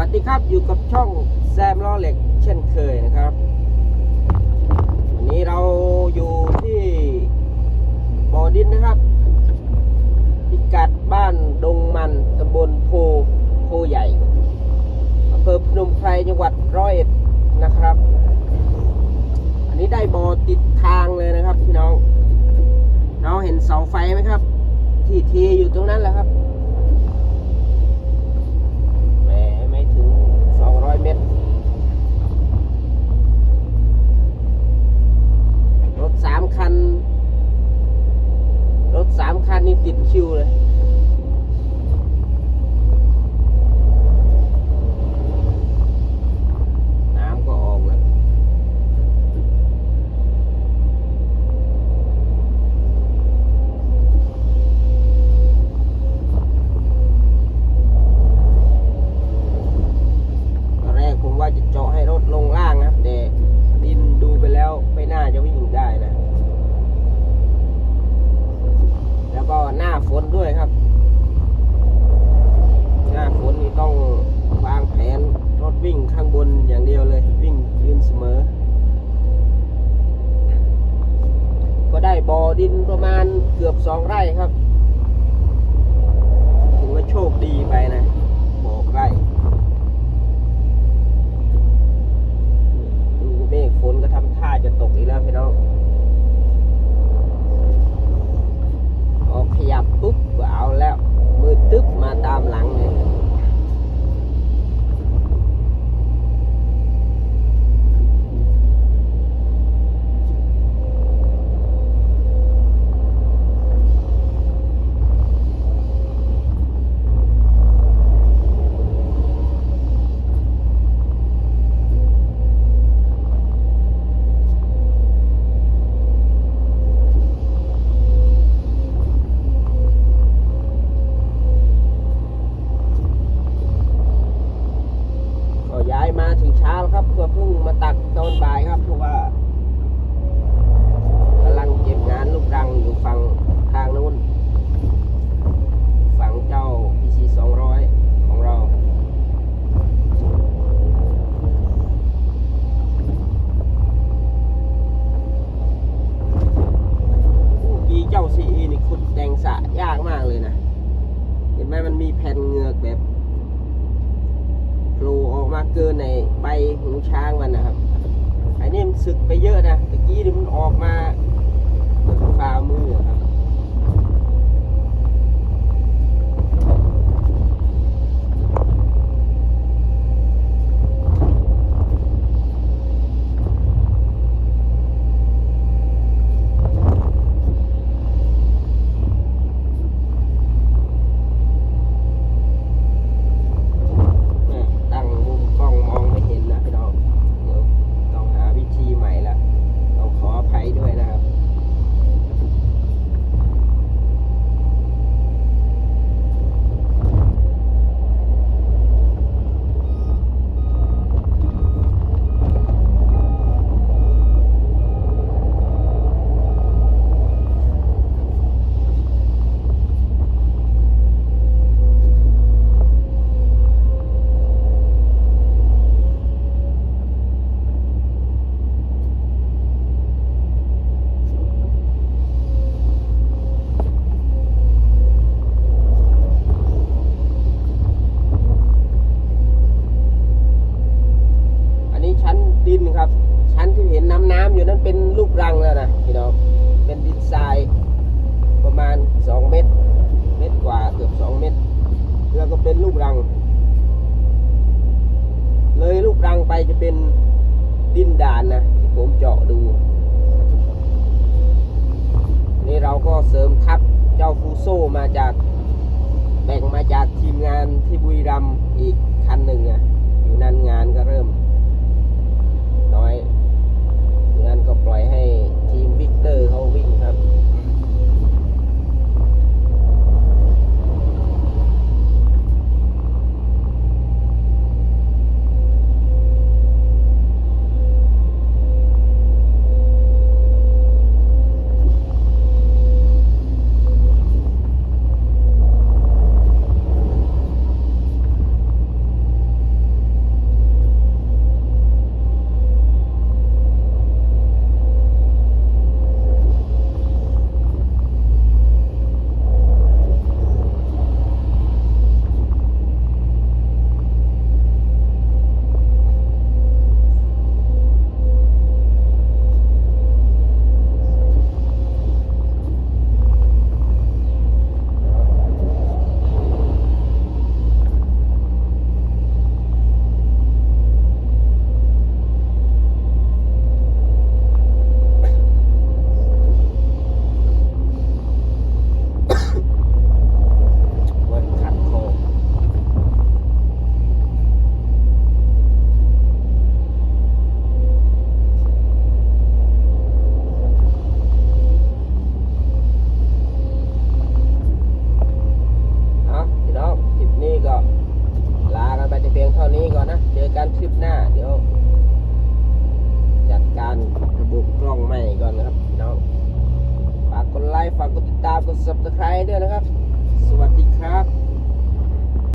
วัสดีครับอยู่กับช่องแซมล้อเหล็กเช่นเคยนะครับ วันนี้เราอยู่ที่บ่อดินนะครับ พิกัดบ้านดงมันตำบลโพโพใหญ่อำเภอพนมไพรจังหวัดร้อยเอ็ดนะครับ อันนี้ได้บ่อติดทางเลยนะครับพี่น้องเราเห็นเสาไฟไหมครับ ที่ทีอยู่ตรงนั้นแหละครับ แหมไม่ถึง 200 เมตร รถสามคัน รถสามคันนี่ติดคิวเลย น้ำก็ออกแล้ว ตอนแรกผมว่าจะเจาะให้รถลงล่างนะครับ แต่ดินดูไปแล้วไม่น่าจะวิ่งได้นะ แล้วก็หน้าฝน ด้วยครับ หน้าฝนนี่ต้องวางแผนรถวิ่งข้างบนอย่างเดียวเลย วิ่งยืนเสมอ ก็ได้บ่อดินประมาณเกือบสองไร่ครับ ถือว่าโชคดีไปนะบ่อไร่ ดูเมฆฝนก็ทำท่าจะตกอีกแล้วพี่น้องพอขยับปุ๊บก็เอาแล้ว มืดตึ๊บมาตามหลังเลย ก็ย้ายมาถึงเช้าแล้วครับก็เพิ่งมาตักตอนบ่ายครับเพราะว่ากำลังเก็บงานลูกรังอยู่ฝั่งทางนู้นฝั่งเจ้า PC 200 ของเรา ปีเจ้า CE นี่ขุดแต่งสระยากมากเลยนะ เห็นไหมมันมีแผ่นเหงือกแบบ โผล่ออกมา เกินในใบหูช้างมันนะครับไอ้นี่มันสึกไปเยอะนะตะกี้นี่มันออกมาฝ่ามือครับ แม่ตั้งมุมกล้องมองไม่เห็นนะพี่น้อง เดี๋ยวต้องหาวิธีใหม่ละต้องขออภัยด้วยนะครับ อันนี้ชั้นดินครับ ชั้นที่เห็น นั้นเป็นลูกรังแล้วนะพี่น้องเป็นดินทรายประมาณ 2 เมตร เมตรกว่าเกือบ 2 เมตร แล้วก็เป็นลูกรัง เลยลูกรังไปจะเป็นดินด่านนะที่ผมเจาะดู นี่เราก็เสริมทับเจ้าฟูโซมาจากแบ่งมาจากทีมงานที่บุรีรัมย์อีกคันหนึ่งอะอยู่นั่นงานก็เริ่ม subscribe